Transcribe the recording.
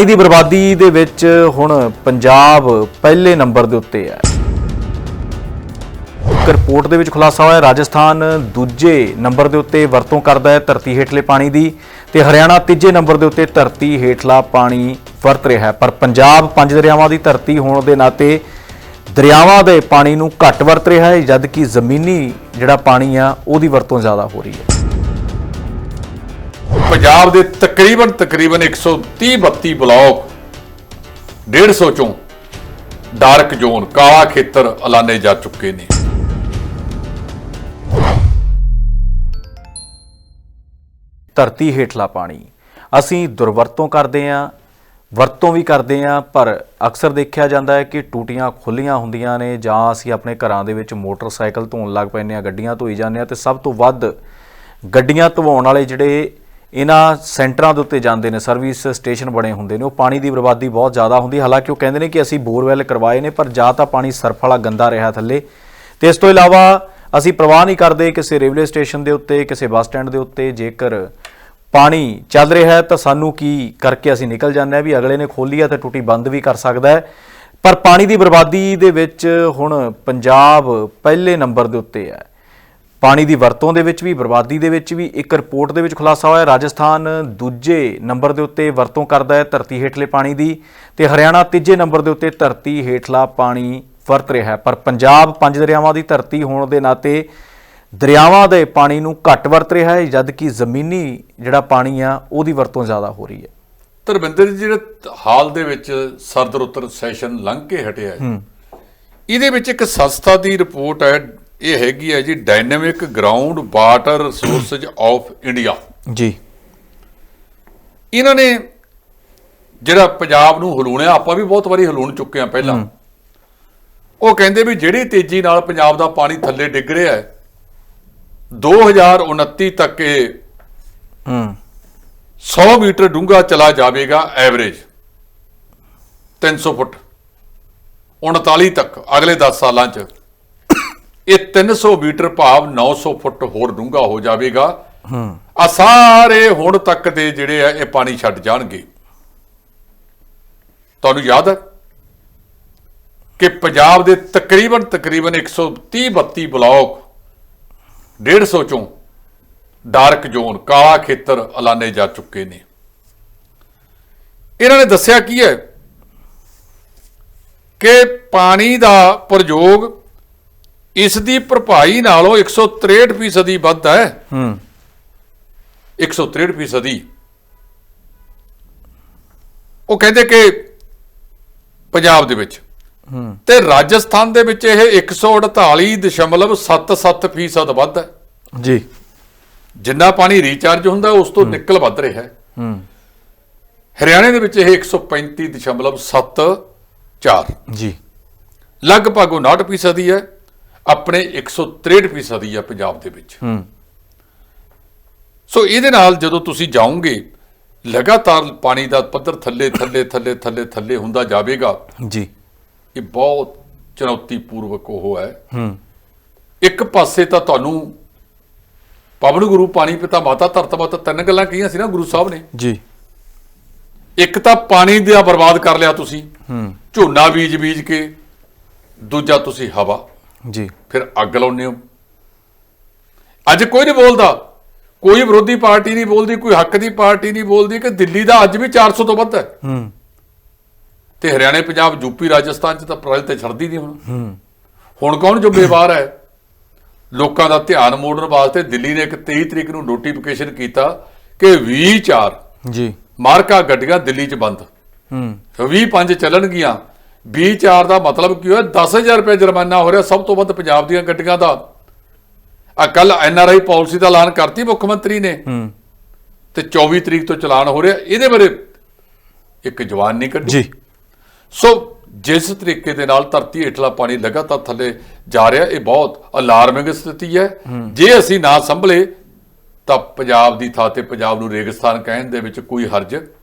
ਪਾਣੀ ਦੀ ਬਰਬਾਦੀ ਦੇ ਵਿੱਚ ਹੁਣ ਪੰਜਾਬ ਪਹਿਲੇ ਨੰਬਰ ਦੇ ਉੱਤੇ ਹੈ। ਇੱਕ ਰਿਪੋਰਟ ਦੇ ਵਿੱਚ ਖੁਲਾਸਾ ਹੋਇਆ, ਰਾਜਸਥਾਨ ਦੂਜੇ ਨੰਬਰ ਦੇ ਉੱਤੇ ਵਰਤੋਂ ਕਰਦਾ ਹੈ ਧਰਤੀ ਹੇਠਲੇ ਪਾਣੀ ਦੀ ਤੇ ਹਰਿਆਣਾ ਤੀਜੇ ਨੰਬਰ ਦੇ ਉੱਤੇ ਧਰਤੀ ਹੇਠਲਾ ਪਾਣੀ ਵਰਤ ਰਿਹਾ ਹੈ। ਪਰ ਪੰਜਾਬ ਪੰਜ ਦਰਿਆਵਾਂ ਦੀ ਧਰਤੀ ਹੋਣ ਦੇ ਨਾਤੇ ਦਰਿਆਵਾਂ ਦੇ ਪਾਣੀ ਨੂੰ ਘੱਟ ਵਰਤ ਰਿਹਾ ਹੈ, ਜਦਕਿ ਜ਼ਮੀਨੀ ਜਿਹੜਾ ਪਾਣੀ ਆ, ਉਹਦੀ ਵਰਤੋਂ ਜ਼ਿਆਦਾ ਹੋ ਰਹੀ ਹੈ। ਪੰਜਾਬ ਦੇ ਤਕਰੀਬਨ ਤਕਰੀਬਨ 130 32 ਬਲਾਕ 150 ਚੋਂ ਡਾਰਕ ਜ਼ੋਨ, ਕਾਲਾ ਖੇਤਰ ਐਲਾਨੇ ਜਾ ਚੁੱਕੇ ਨੇ। ਧਰਤੀ ਹੇਠਲਾ ਪਾਣੀ। ਅਸੀਂ ਦੁਰਵਰਤੋਂ ਕਰਦੇ ਹਾਂ, ਵਰਤੋਂ ਵੀ ਕਰਦੇ ਹਾਂ, ਪਰ ਅਕਸਰ ਦੇਖਿਆ ਜਾਂਦਾ ਹੈ ਕਿ ਟੂਟੀਆਂ ਖੁੱਲੀਆਂ ਹੁੰਦੀਆਂ ਨੇ ਜਾਂ ਅਸੀਂ ਆਪਣੇ ਘਰਾਂ ਦੇ ਵਿੱਚ ਮੋਟਰਸਾਈਕਲ ਧੋਣ ਲੱਗ ਪੈਂਦੇ ਹਾਂ, ਗੱਡੀਆਂ ਧੋਈ ਜਾਂਦੇ ਹਾਂ ਤੇ ਸਭ ਤੋਂ ਵੱਧ ਗੱਡੀਆਂ ਧਵਾਉਣ ਵਾਲੇ ਜਿਹੜੇ ਇਹਨਾਂ ਸੈਂਟਰਾਂ ਦੇ ਉੱਤੇ ਜਾਂਦੇ ਨੇ, ਸਰਵਿਸ ਸਟੇਸ਼ਨ ਬਣੇ ਹੁੰਦੇ ਨੇ, ਉਹ ਪਾਣੀ ਦੀ ਬਰਬਾਦੀ ਬਹੁਤ ਜ਼ਿਆਦਾ ਹੁੰਦੀ ਹਾਲਾਂਕਿ ਉਹ ਕਹਿੰਦੇ ਨੇ ਕਿ ਅਸੀਂ ਬੋਰਵੈਲ ਕਰਵਾਏ ਨੇ, ਪਰ ਜਾਂ ਤਾਂ ਪਾਣੀ ਸਰਫ ਵਾਲਾ ਗੰਦਾ ਰਿਹਾ ਥੱਲੇ। ਤੇ ਇਸ ਤੋਂ ਇਲਾਵਾ ਅਸੀਂ ਪ੍ਰਵਾਹ ਨਹੀਂ ਕਰਦੇ ਕਿਸੇ ਰੇਲਵੇ ਸਟੇਸ਼ਨ ਦੇ ਉੱਤੇ, ਕਿਸੇ ਬੱਸ ਸਟੈਂਡ ਦੇ ਉੱਤੇ, ਜੇਕਰ ਪਾਣੀ ਚੱਲ ਰਿਹਾ ਹੈ ਤਾਂ ਸਾਨੂੰ ਕੀ ਕਰਕੇ ਅਸੀਂ ਨਿਕਲ ਜਾਂਦੇ ਹਾਂ ਵੀ ਅਗਲੇ ਨੇ ਖੋਲੀ ਹੈ ਤਾਂ ਟੁੱਟੀ ਬੰਦ ਵੀ ਕਰ ਸਕਦਾ ਹੈ। ਪਰ ਪਾਣੀ ਦੀ ਬਰਬਾਦੀ ਦੇ ਵਿੱਚ ਹੁਣ ਪੰਜਾਬ ਪਹਿਲੇ ਨੰਬਰ ਦੇ ਉੱਤੇ ਹੈ। ਪਾਣੀ ਦੀ ਵਰਤੋਂ ਦੇ ਵਿੱਚ ਵੀ ਬਰਬਾਦੀ ਦੇ ਵਿੱਚ ਵੀ ਇੱਕ ਰਿਪੋਰਟ ਦੇ ਵਿੱਚ ਖੁਲਾਸਾ ਹੋਇਆ। ਰਾਜਸਥਾਨ ਦੂਜੇ ਨੰਬਰ ਦੇ ਉੱਤੇ ਵਰਤੋਂ ਕਰਦਾ ਹੈ ਧਰਤੀ ਹੇਠਲੇ ਪਾਣੀ ਦੀ ਤੇ ਹਰਿਆਣਾ ਤੀਜੇ ਨੰਬਰ ਦੇ ਉੱਤੇ ਧਰਤੀ ਹੇਠਲਾ ਪਾਣੀ ਵਰਤ ਰਿਹਾ ਹੈ। ਪਰ ਪੰਜਾਬ ਪੰਜ ਦਰਿਆਵਾਂ ਦੀ ਧਰਤੀ ਹੋਣ ਦੇ ਨਾਤੇ ਦਰਿਆਵਾਂ ਦੇ ਪਾਣੀ ਨੂੰ ਘੱਟ ਵਰਤ ਰਿਹਾ ਹੈ ਜਦ ਕਿ ਜ਼ਮੀਨੀ ਜਿਹੜਾ ਪਾਣੀ ਆ ਉਹਦੀ ਵਰਤੋਂ ਜ਼ਿਆਦਾ ਹੋ ਰਹੀ ਹੈ। ਧਰਮਿੰਦਰ ਜੀ ਜਿਹੜੇ ਹਾਲ ਦੇ ਵਿੱਚ ਸਰਦ ਰੁੱਤ ਸੈਸ਼ਨ ਲੰਘ ਕੇ ਹਟਿਆ ਹੈ। ਇਹਦੇ ਵਿੱਚ ਇੱਕ ਸੰਸਥਾ ਦੀ ਰਿਪੋਰਟ ਹੈ ਇਹ ਹੈਗੀ ਹੈ ਜੀ dynamic ground water resources of India ਜੀ। ਇਹਨਾਂ ਨੇ ਜਿਹੜਾ ਪੰਜਾਬ ਨੂੰ ਹਲੂਣਿਆ ਆਪਾਂ ਵੀ ਬਹੁਤ ਵਾਰੀ ਹਲੂਣ ਚੁੱਕੇ ਆ ਪਹਿਲਾਂ। ਉਹ ਕਹਿੰਦੇ ਵੀ ਜਿਹੜੀ ਤੇਜ਼ੀ ਨਾਲ ਪੰਜਾਬ ਦਾ ਪਾਣੀ ਥੱਲੇ ਡਿੱਗ ਰਿਹਾ ਹੈ 2029 ਤੱਕ ਇਹ ਹੂੰ। 100 ਮੀਟਰ ਡੂੰਘਾ ਚਲਾ ਜਾਵੇਗਾ ਐਵਰੇਜ 300 ਫੁੱਟ 39 ਤੱਕ ਅਗਲੇ 10 ਸਾਲਾਂ 'ਚ। ਇਹ 300 ਮੀਟਰ ਭਾਵ 900 ਫੁੱਟ ਹੋਰ ਡੂੰਘਾ ਹੋ ਜਾਵੇਗਾ। ਹੂੰ। ਆ ਸਾਰੇ ਹੁਣ ਤੱਕ ਦੇ ਜਿਹੜੇ ਆ ਇਹ ਪਾਣੀ ਛੱਡ ਜਾਣਗੇ। ਤੁਹਾਨੂੰ ਯਾਦ ਹੈ ਕਿ ਪੰਜਾਬ ਦੇ ਤਕਰੀਬਨ ਤਕਰੀਬਨ 130 32 ਬਲਾਕ 150 ਚੋਂ ਡਾਰਕ ਜ਼ੋਨ ਕਾਲਾ ਖੇਤਰ ਐਲਾਨੇ ਜਾ ਚੁੱਕੇ ਨੇ। ਇਹਨਾਂ ਨੇ ਦੱਸਿਆ ਕੀ ਹੈ ਕਿ ਪਾਣੀ ਦਾ ਪ੍ਰਯੋਗ ਇਸ ਦੀ ਭਰਪਾਈ ਨਾਲੋਂ 163 ਫੀਸਦੀ ਵੱਧ ਹੈ। ਹੂੰ। 163 ਫੀਸਦੀ। ਉਹ ਕਹਿੰਦੇ ਕਿ ਪੰਜਾਬ ਦੇ ਵਿੱਚ ਹੂੰ। ਤੇ ਰਾਜਸਥਾਨ ਦੇ ਵਿੱਚ ਇਹ 148.77 ਫੀਸਦ ਵੱਧ ਹੈ। ਜੀ। ਜਿੰਨਾ ਪਾਣੀ ਰੀਚਾਰਜ ਹੁੰਦਾ ਉਸ ਤੋਂ ਨਿਕਲ ਵੱਧ ਰਿਹਾ ਹੈ। ਹੂੰ। ਹਰਿਆਣੇ ਦੇ ਵਿੱਚ ਇਹ 135.74 ਜੀ। ਲਗਭਗ 59 ਫੀਸਦੀ ਹੈ। ਆਪਣੇ 163 ਫੀਸਦੀ ਹੈ ਪੰਜਾਬ ਦੇ ਵਿੱਚ। ਹੂੰ। ਸੋ ਇਹਦੇ ਨਾਲ ਜਦੋਂ ਤੁਸੀਂ ਜਾਓਗੇ ਲਗਾਤਾਰ ਪਾਣੀ ਦਾ ਪੱਧਰ ਥੱਲੇ ਥੱਲੇ ਥੱਲੇ ਥੱਲੇ ਥੱਲੇ ਹੁੰਦਾ ਜਾਵੇਗਾ। ਜੀ। ਇਹ ਬਹੁਤ ਚੁਣੌਤੀਪੂਰਵਕ ਉਹ ਹੈ। ਹੂੰ। ਇੱਕ ਪਾਸੇ ਤਾਂ ਤੁਹਾਨੂੰ ਪਵਨ ਗੁਰੂ ਪਾਣੀ ਪਿਤਾ ਮਾਤਾ ਧਰਤ ਮਾਤਾ ਤਿੰਨ ਗੱਲਾਂ ਕਹੀਆਂ ਸੀ ਨਾ ਗੁਰੂ ਸਾਹਿਬ ਨੇ। ਜੀ। ਇੱਕ ਤਾਂ ਪਾਣੀ ਦਾ ਬਰਬਾਦ ਕਰ ਲਿਆ ਤੁਸੀਂ। ਹੂੰ। ਝੋਨਾ ਬੀਜ ਬੀਜ ਕੇ ਦੂਜਾ ਤੁਸੀਂ ਹਵਾ। ਜੀ। ਫਿਰ ਅੱਗ ਲਾਉਂਦੇ ਹੋ। ਅੱਜ ਕੋਈ ਨਹੀਂ ਬੋਲਦਾ। ਕੋਈ ਵਿਰੋਧੀ ਪਾਰਟੀ ਨਹੀਂ ਬੋਲਦੀ ਕੋਈ ਹੱਕ ਦੀ ਪਾਰਟੀ ਨਹੀਂ ਬੋਲਦੀ ਕਿ ਦਿੱਲੀ ਦਾ ਅੱਜ ਵੀ 400 ਤੋਂ ਵੱਧ ਹੈ। ਹੂੰ। ਤੇ ਹਰਿਆਣੇ ਪੰਜਾਬ ਯੂਪੀ ਰਾਜਸਥਾਨ ਚ ਤਾਂ ਅਪ੍ਰੈਲ ਤੇ ਛੱਡਦੀ ਨਹੀਂ ਹੁਣ। ਹੂੰ। ਹੁਣ ਕੌਣ ਜ਼ਿੰਮੇਵਾਰ ਹੈ? ਲੋਕਾਂ ਦਾ ਧਿਆਨ ਮੋੜਨ ਵਾਸਤੇ ਦਿੱਲੀ ਨੇ ਇੱਕ 23 ਤਰੀਕ ਨੂੰ ਨੋਟੀਫਿਕੇਸ਼ਨ ਕੀਤਾ ਕਿ 24 ਜੀ। ਮਾਰਕਾ ਗੱਡੀਆਂ ਦਿੱਲੀ 'ਚ ਬੰਦ। ਹੂੰ। 25 ਚੱਲਣਗੀਆਂ। 24 ਦਾ ਮਤਲਬ ਕੀ ਹੋਇਆ? 10000 ਰੁਪਏ ਜੁਰਮਾਨਾ ਹੋ ਰਿਹਾ ਸਭ ਤੋਂ ਵੱਧ ਪੰਜਾਬ ਦੀਆਂ ਗੱਡੀਆਂ ਦਾ। ਆ ਕੱਲ ਐਨਆਰਆਈ ਪਾਲਿਸੀ ਦਾ ਐਲਾਨ ਕਰਤੀ ਮੁੱਖ ਮੰਤਰੀ ਨੇ। ਤੇ 24 ਤਰੀਕ ਤੋਂ ਚਲਾਨ ਹੋ ਰਿਹਾ। ਇਹਦੇ ਬਾਰੇ ਇੱਕ ਜਵਾਨ ਨਹੀਂ ਕੱਢੀ। ਜੀ। ਸੋ ਜਿਸ ਤਰੀਕੇ ਦੇ ਨਾਲ ਧਰਤੀ ਹੇਠਲਾ ਪਾਣੀ ਲਗਾਤਾਰ ਥੱਲੇ ਜਾ ਰਿਹਾ ਇਹ ਬਹੁਤ ਅਲਾਰਮਿੰਗ ਸਥਿਤੀ ਹੈ। ਜੇ ਅਸੀਂ ਨਾ ਸੰਭਲੇ ਤਾਂ ਪੰਜਾਬ ਦੀ ਥਾਂ ਤੇ ਪੰਜਾਬ ਨੂੰ ਰੇਗਿਸਤਾਨ ਕਹਿਣ ਦੇ ਵਿੱਚ ਕੋਈ ਹਰਜ